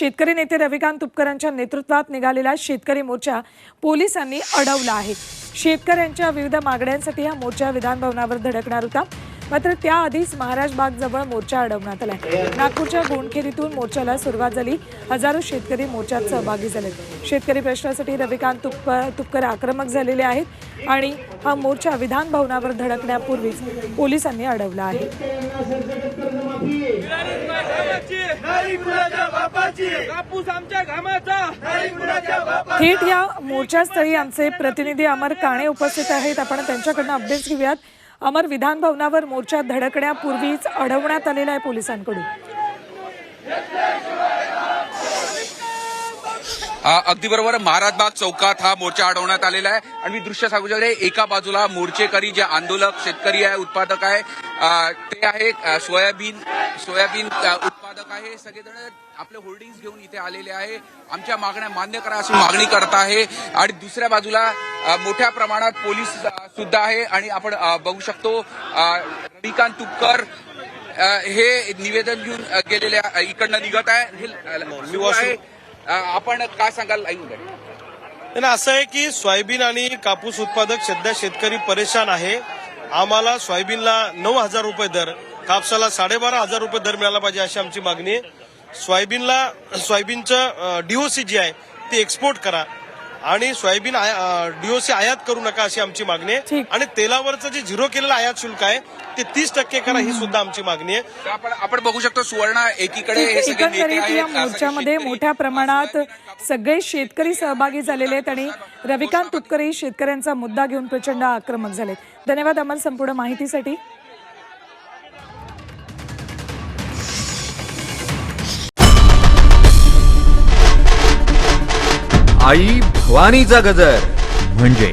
शेतकरी नेते रविकांत तुपकरांच्या नेतृत्वात निघालेला शेतकरी मोर्चा पोलिसांनी अडवला आहे. शेतकऱ्यांच्या विविध मागण्यांसाठी हा मोर्चा विधानभवनावर धडकणार होता. मात्र त्याआधीच महाराज बाग जवळ मोर्चा अडवण्यात आला नागपूरच्या गोंडखेरीतून मोर्चाला सुरुवात झाली. हजारो शेतकरी मोर्चात सहभागी झाले. शेतकरी प्रश्नासाठी रविकांत तुप तुपकर आक्रमक झालेले आहेत. आणि हा मोर्चा विधान भवनावर धडकण्यापूर्वीच पोलिसांनी अडवला आहे. थेट या मोर्चास्थळी आमचे प्रतिनिधी अमर काणे उपस्थित आहेत. आपण त्यांच्याकडनं अपडेट्स घेऊयात. अमर विधान भवनावर मोर्चा धडकण्यापूर्वीच अडवण्यात आलेला आहे पोलिसांकडून. अगदी बरोबर. महाराजबाग चौकात हा मोर्चा अडवण्यात आलेला आहे. आणि मी दृश्य सांगू शकते एका बाजूला मोर्चेकरी जे आंदोलक शेतकरी आहे उत्पादक आहे ते आहे सोयाबीन सोयाबीन उत्पादक आहे. सगळेजण आपले होल्डिंग्स घेऊन इथे आलेले आहे. आमच्या मागण्या मान्य करा अशी मागणी करत आहे. आणि दुसऱ्या बाजूला मोठ्या प्रमाणात पोलीस सुद्धा आहे. आणि आपण बघू शकतो रविकांत तुपकर हे निवेदन घेऊन अ, गेलेले आहे. इकडनं निघत आहे. हे आपण काय सांगाल? ऐकून त्यांना असं आहे की सोयाबीन आणि कापूस उत्पादक सध्या शेतकरी परेशान आहे. आम्हाला सोयाबीनला नऊ हजार रुपये दर कापसाला साडेबारा हजार रुपये दर मिळाला पाहिजे अशी आमची मागणी आहे. सोयाबीनला सोयाबीनचं डीओसी जी आहे ती एक्सपोर्ट करा. आणि सोयाबीन डीओसी आयात करू नका अशी आमची मागणी आहे ठीक. आणि तेलावरचं जे झिरो केलेलं आयात शुल्क आहे ते तीस टक्के करा ही सुद्धा आमची मागणी आहे आपण आपण बघू शकतो सुवर्ण एकीकडे हे सगळे नेते एकंदरीत या मोर्चामध्ये शेतकरी. मोठ्या प्रमाणात सगळे शेतकरी सहभागी झालेले आहेत आणि रविकांत तुपकरही शेतकऱ्यांचा मुद्दा घेऊन प्रचंड आक्रमक झाले धन्यवाद अमल संपूर्ण माहितीसाठी आई भवानीचा गजर म्हणजे